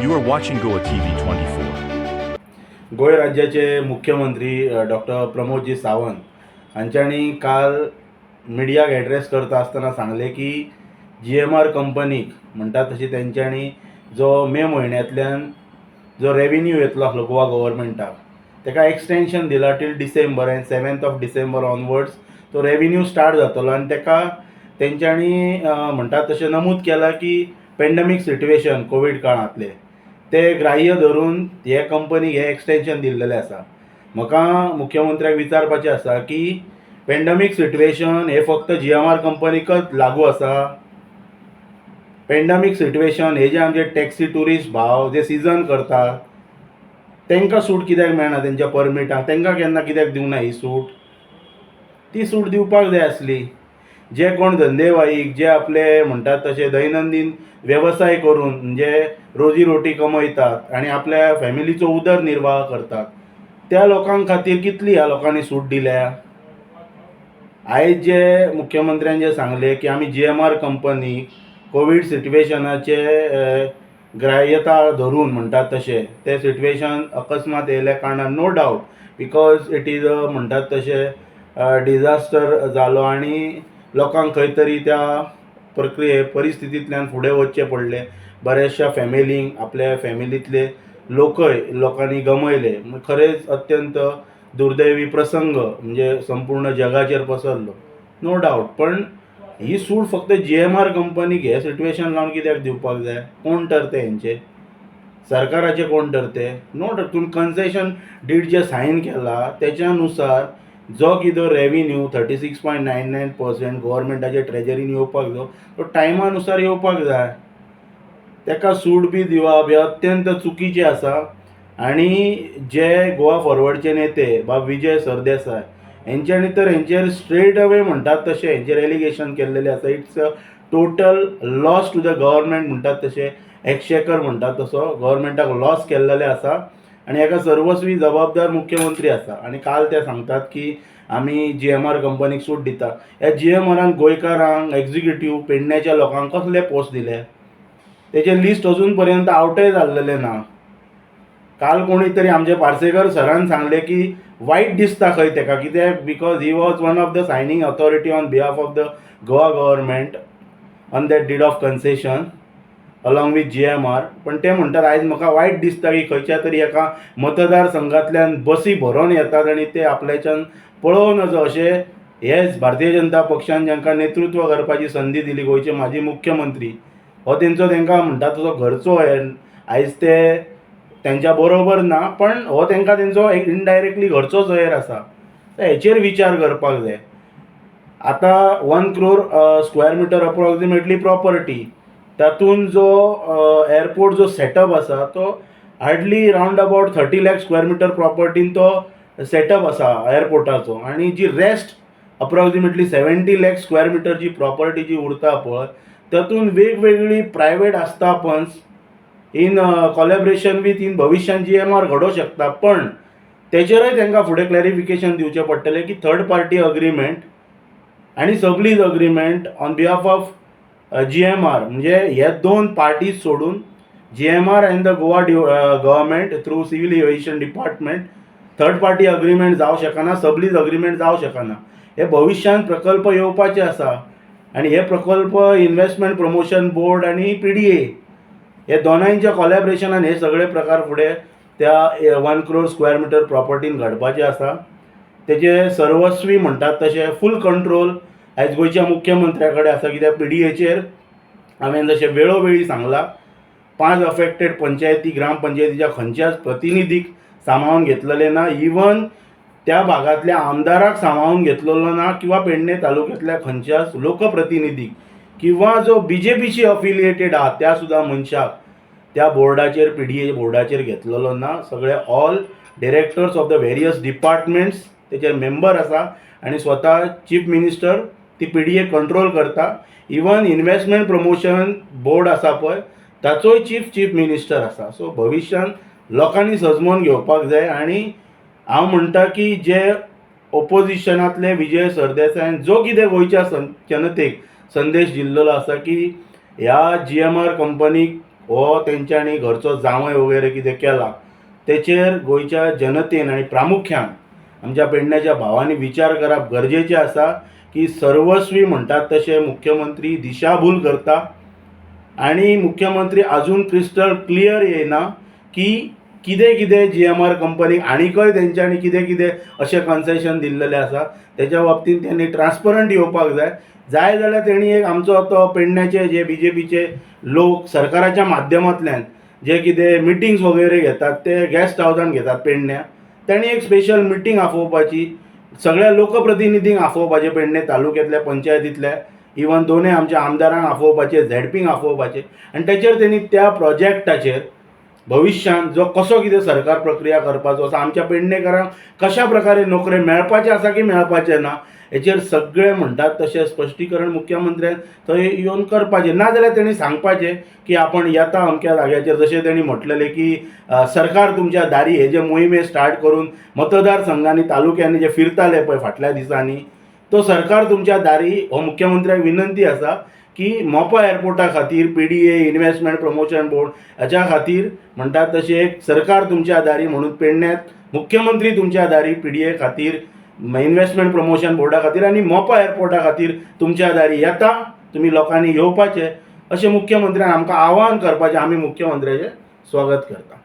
You are watching Goa T V twenty four Goem राज्याचे मुख्यमंत्री doctor Pramod ji Sawant हांच्यानी काल मिडियाक address करता आसतना सांगले की जी एम आर कंपनीक म्हणटा तशी तेंच्यांनी जो मे म्हयन्यांतल्यान जो रेवेन्यू येतलो आसलो गोवा गव्हर्मेंटाक ताका एक्सटेंशन दिला टील डिसेंबर आनी सेवेंथ ऑफ डिसेंबर ऑनवर्ड्स तो रेवेन्यू स्टार्ट जातलो आनी ताका तेंच्यांनी म्हणटा तशें नमूद केलां की पेंडेमीक सिट्युएशन कोवीड काळांतलें. ते ग्राह्य धरून हे कंपनीक हे एक्सटेंशन दिल्लेलें आसा म्हाका मुख्यमंत्र्याक विचारपाचें आसा की पेंडमीक सिट्युएशन हे फक्त जी एम आर कंपनीकच लागू आसा पेंडमीक सिट्युएशन हे जे आमचे टॅक्सी टुरिस्ट भाव जे सिजन करतात तांकां सूट कित्याक मेळना तेंच्या परमिटाक तांकां केन्ना कित्याक दिवना ही सूट? ती सूट दिवपाक जाय आसली जे कोण धंदेवाईक जे आपले म्हणटात तशे दैनंदीन वेवसाय करून म्हणजे रोजी रोटी कमयतात आनी आपल्या फॅमिलीचो उदरनिर्वाह करतात त्या लोकां खातीर कितली ह्या लोकांनी सूट दिल्या? आयज जे मुख्यमंत्र्यान जे सांगले की आमी G M R company Covid सिट्युएशनाचे ग्राह्यता धरून म्हणटात तशें ते सिट्युएशन अकस्मात येयल्या कारणान no doubt because it is a म्हणटात तशें डिजास्टर जालो आनी लोकांक खंय तरी त्या प्रक्रिये परिस्थितींतल्यान फुडें वचचें पडलें. बऱ्याचशा फॅमिलींक आपल्या फॅमिलींतले लोकय लोकांनी गमयले. खरेंच अत्यंत दुर्दैवी प्रसंग म्हणजे संपूर्ण जगाचेर पसरलो. नो डावट पण ही सूट फक्त जी एम आर कंपनीक हे सिट्युएशन लावन कित्याक दिवपाक जाय? कोण ठरते हेंचे? सरकाराचे कोण ठरते? नो डावट तुमी कन्सेशन डीड जे सायन केला त्याच्यानुसार जो कितें revenue thirty six point nine nine percent गोवोरमेंटाच्या ट्रेजरीन येवपाक जाय तो टायमानुसार येवपाक जाय. ताका सूट बी दिवप हे अत्यंत चुकीचें आसा. आनी जे गोवा फॉरवर्डचे नेते बा विजय सरदेसाय हेंच्यांनी तर हेंचेर स्ट्रेट अवे म्हणटात तशें हेंचेर एलिगेशन केल्लेलें आसा. It's a total loss to the government म्हणटात तशें. एक्शेकर म्हणटात तसो गव्हर्मेंटाक लॉस केल्लेलें आसा. आनी हाका सर्वस्वी जबाबदार मुख्यमंत्री आसा आनी काल ते सांगतात की आमी जी एम आर कंपनीक सूट दिता. ह्या जी एम आरान गोंयकारांक एग्जिक्युटीव पेडण्याच्या लोकांक कसले पोस्ट दिले? तेजें लिस्ट अजून पर्यंत आवटय जाल्लेलें ना. काल कोणी तरी आमचे पार्सेकर सरान सांगले की वायट दिसता खंय तेका कित्याक? Because he was one of the signing authority on behalf of the Goa government on that deed of concession along with G M R पण ते म्हणटात आयज म्हाका वायट दिसता की खंयच्या तरी एका मतदारसंघांतल्यान बसी भरोवन येतात आनी ते आपल्याच्यान पळोवन वचो अशें हेच भारतीय जनता पक्षान जांकां नेतृत्व करपाची संदी दिली गोंयचे माजी मुख्यमंत्री. हो तेंचो तांकां म्हणटा तसो घरचो हे आयज ते तेंच्या बरोबर ना पण हो तांकां तेंचो एक इनडायरेक्टली घरचो हेर आसा. हेचेर विचार करपाक जाय. आतां one crore square metre approximately property तातूंत जो एअरपोर्ट जो सेटअप आसा तो hardly round about thirty lakh square metre प्रॉपर्टीन तो सेटअप आसा एअरपोर्टाचो आनी जी rest approximately seventy lakh square metre जी प्रॉपर्टी जी उरता पळय तातूंत वेगवेगळी प्रायवेट आस्थापन्स इन कॉलेब्रेशन वीथ इन भविश्यान जी एम आर घडोवंक शकता. पण तेचेरय तांकां फुडें क्लॅरिफिकेशन दिवचें पडटलें की थर्ड पार्टी अग्रीमेंट आनी sublease agreement on behalf of G M R म्हणजे हे दोन पार्टीज सोडून G M R and the Goa government through civil aviation department third party agreement जावं शकना सबलीज अग्रीमेंट जावं शकना. हे भविष्यात प्रकल्प येवपाचे आसा आनी हे प्रकल्प इन्व्हेस्टमेंट प्रमोशन बोर्ड आनी पी डी ए हे दोनांच्या कॉलॅबरेशनान हे सगळे प्रकार फुडें त्या वन क्रोड स्क्वेअर मिटर प्रॉपर्टीन घडपाचे आसा तेजे सर्वस्वी म्हणटात तशें फूल कंट्रोल आयज गोंयच्या मुख्यमंत्र्या कडेन आसा कित्याक पी डी एचेर हांवें जशें वेळोवेळी सांगलां पांच अफेक्टेड पंचायती ग्रामपंचायतीच्या खंयच्याच प्रतिनिधीक सांबाळून घेतलेले ना इवन त्या भागातल्या आमदाराक सांबाळून घेतलेलो ना किंवा पेडणे तालुक्यांतल्या खंयच्याच लोकप्रतिनिधीक किंवा जो बी जे पीशी अफिलिएटेड आहा त्या सुद्दां मनशाक त्या बोर्डाचेर पी डी ए बोर्डाचेर घेतलेलो ना. सगळे all directors of the various departments तेचे मेंबर आसा आनी स्वता चीफ मिनिस्टर ती पी डी ए कंट्रोल करता. इवन इन्व्हेस्टमेंट प्रमोशन बोर्ड आसा पळय ताचोय चीफ चीफ मिनिस्टर आसा सो भविश्यान लोकांनी सजमोन घेवपाक जाय आनी हांव म्हणटा की जे ओपोजिशनांतले विजय सरदेसायन जो कितें गोंयच्या सन जनतेक संदेश दिल्लेलो आसा की ह्या जी एम आर कंपनीक हो तेंच्यांनी घरचो जावंय वगैरे कितें केला तेचेर गोंयच्या जनतेन आनी प्रामुख्यान आमच्या पेडण्याच्या भावांनी विचार करप गरजेचें आसा. की सर्वस्वी म्हणटात तसे मुख्यमंत्री दिशाभूल करता. आणि मुख्यमंत्री अजून क्रिस्टल क्लियर येयना की कितें कितें जी एम आर कंपनीक आनीकय तेंच्यांनी कितें कितें अशें कन्सेशन दिल्लेलें आसा तेच्या बाबतींत त्यांनी ट्रान्सपरंट येवपाक जाय. जाय जाल्यार तेणी एक आमचो तो पेडण्याचे जे बी जे पीचे लोक सरकाराच्या माध्यमांतल्यान जे कितें मिटिंग्स वगैरे घेतात ते गेस्ट हावजान घेतात पेडण्या. तेणी एक स्पेशल मिटींग आफोवपाची सगळ्या लोकप्रतिनिधींक आफोवपाचे पेडणे तालुक्यातल्या पंचायतीतल्या इवन दोनूय आमच्या आमदारांक आफोवपाचे झॅडपींक आफोवपाचे आनी तेचेर तेणी त्या प्रोजेक्टाचेर भविष्यान जो कसो कितें सरकार प्रक्रिया करपाचो आसा आमच्या पेडणेकारांक कशा प्रकारे नोकऱ्यो मेळपाचे आसा की मेळपाचे ना हेचेर सगळें म्हणटात तशें स्पश्टीकरण मुख्यमंत्र्यान थंय येवन करपाचें. नाजाल्यार तेणी सांगपाचें की आपण येता अमक्या जाग्याचेर जशें तेणी म्हटलेलें की सरकार तुमच्या दारी हे जे मोहिमे स्टार्ट करून मतदारसंघांनी तालुक्यांनी जे फिरताले पळय फाटल्या दिसांनी तो सरकार तुमच्या दारी हो मुख्यमंत्र्याक विनंती आसा की मोपा एअरपोर्टा खातीर P D A investment promotion board हाच्या खातीर म्हणटात तशें एक सरकार तुमच्या दारी म्हणून पेडण्यात मुख्यमंत्री तुमच्या दारी पी डी ए खातीर इन्व्हेस्टमेंट प्रमोशन बोर्डा खातीर आनी मोपा एअरपोर्टा खातीर तुमच्या दारी येता तुमी लोकांनी येवपाचें अशें मुख्यमंत्र्यान आमकां आवाहन करपाचें आमी मुख्यमंत्र्याचें स्वागत करता.